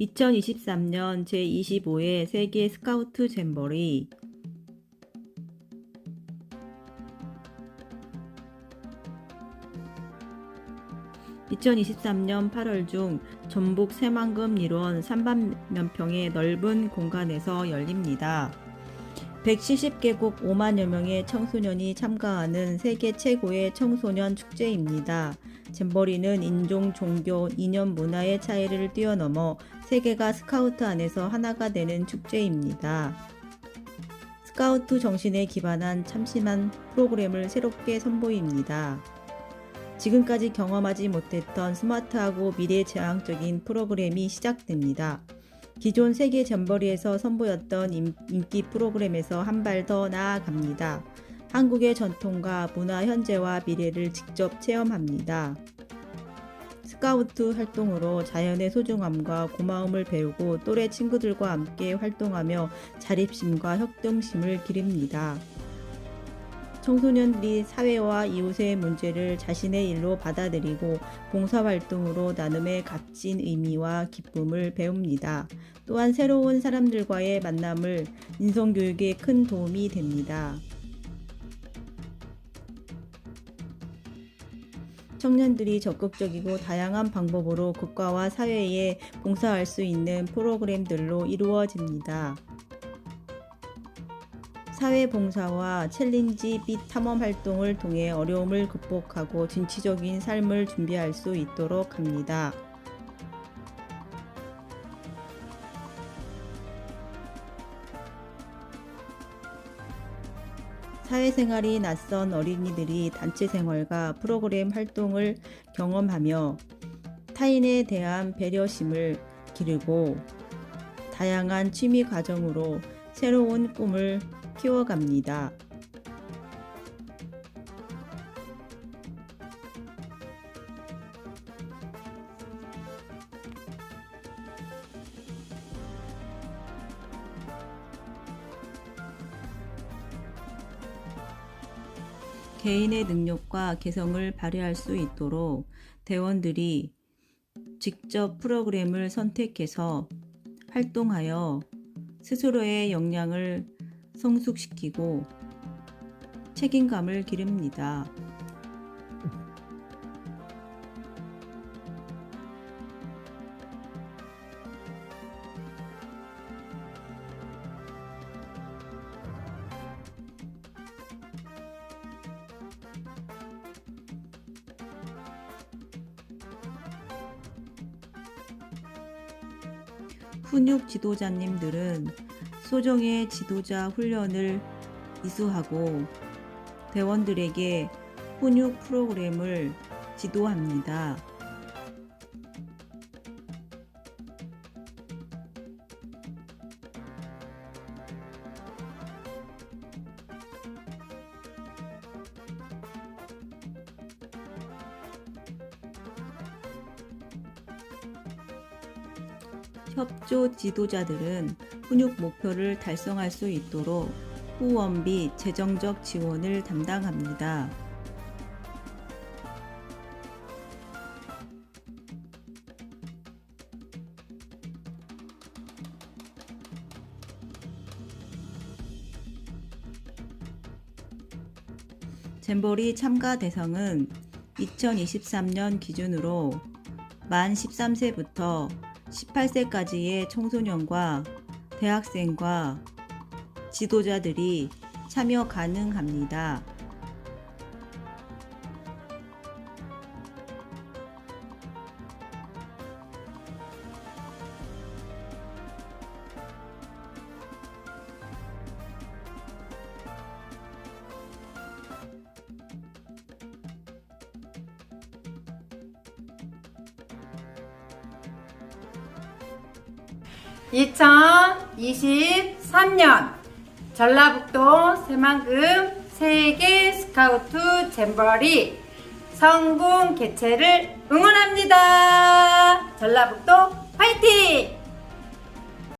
2023년 제25회 세계 스카우트 잼버리 2023년 8월 중 전북 새만금 일원 3만 평의 넓은 공간에서 열립니다. 170개국 5만여 명의 청소년이 참가하는 세계 최고의 청소년 축제입니다. 잼버리는 인종, 종교, 이념, 문화의 차이를 뛰어넘어 세계가 스카우트 안에서 하나가 되는 축제입니다. 스카우트 정신에 기반한 참신한 프로그램을 새롭게 선보입니다. 지금까지 경험하지 못했던 스마트하고 미래지향적인 프로그램이 시작됩니다. 기존 세계 잼버리에서 선보였던 인- 인기 프로그램에서 한 발 더 나아갑니다. 한국의 전통과 문화 현재와 미래를 직접 체험합니다. 스카우트 활동으로 자연의 소중함과 고마움을 배우고 또래 친구들과 함께 활동하며 자립심과 협동심을 기릅니다. 청소년들이 사회와 이웃의 문제를 자신의 일로 받아들이고 봉사활동으로 나눔의 값진 의미와 기쁨을 배웁니다. 또한 새로운 사람들과의 만남을 인성교육에 큰 도움이 됩니다. 청년들이 적극적이고 다양한 방법으로 국가와 사회에 봉사할 수 있는 프로그램들로 이루어집니다. 사회봉사와 챌린지 빛 탐험 활동을 통해 어려움을 극복하고 진취적인 삶을 준비할 수 있도록 합니다. 사회생활이 낯선 어린이들이 단체 생활과 프로그램 활동을 경험하며 타인에 대한 배려심을 기르고 다양한 취미 과정으로 새로운 꿈을 키워갑니다. 개인의 능력과 개성을 발휘할 수 있도록 대원들이 직접 프로그램을 선택해서 활동하여 스스로의 역량을 성숙시키고 책임감을 기릅니다. 훈육 지도자님들은 소정의 지도자 훈련을 이수하고 대원들에게 훈육 프로그램을 지도합니다. 협조 지도자들은 훈육 목표를 달성할 수 있도록 후원비, 재정적 지원을 담당합니다. 잼버리 참가 대상은 2023년 기준으로 만 13세부터 18세까지의 청소년과 대학생과 지도자들이 참여 가능합니다. (2023년) 전라북도 새만금 세계 스카우트 잼버리 성공 개최를 응원합니다. 전라북도 화이팅!